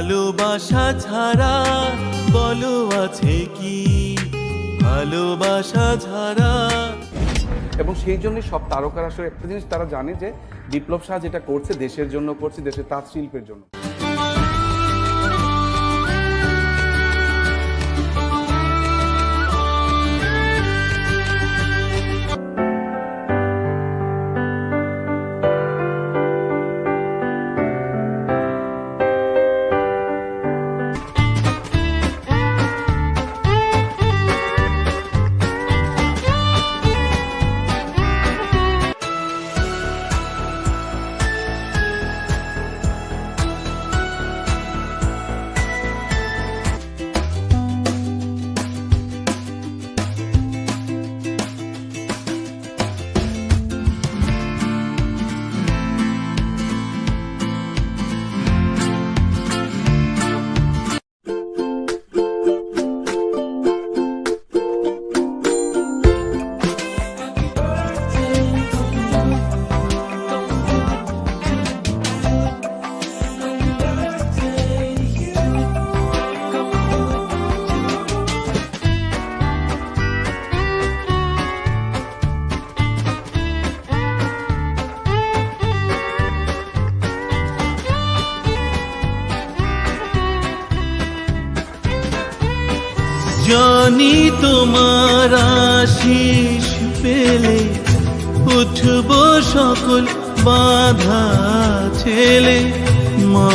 ভালোবাসা ছাড়া বলো আছে কি? ভালোবাসা ছাড়া। এবং সেই জন্য সব তারকারা আসলে একটা জিনিস তারা জানে যে বিপ্লব শাহ যেটা করছে দেশের জন্য করছে, দেশের তাঁত শিল্পের জন্য। জানি তোমার আশিস পেলে উঠব সকল বাধা ছেলে। মা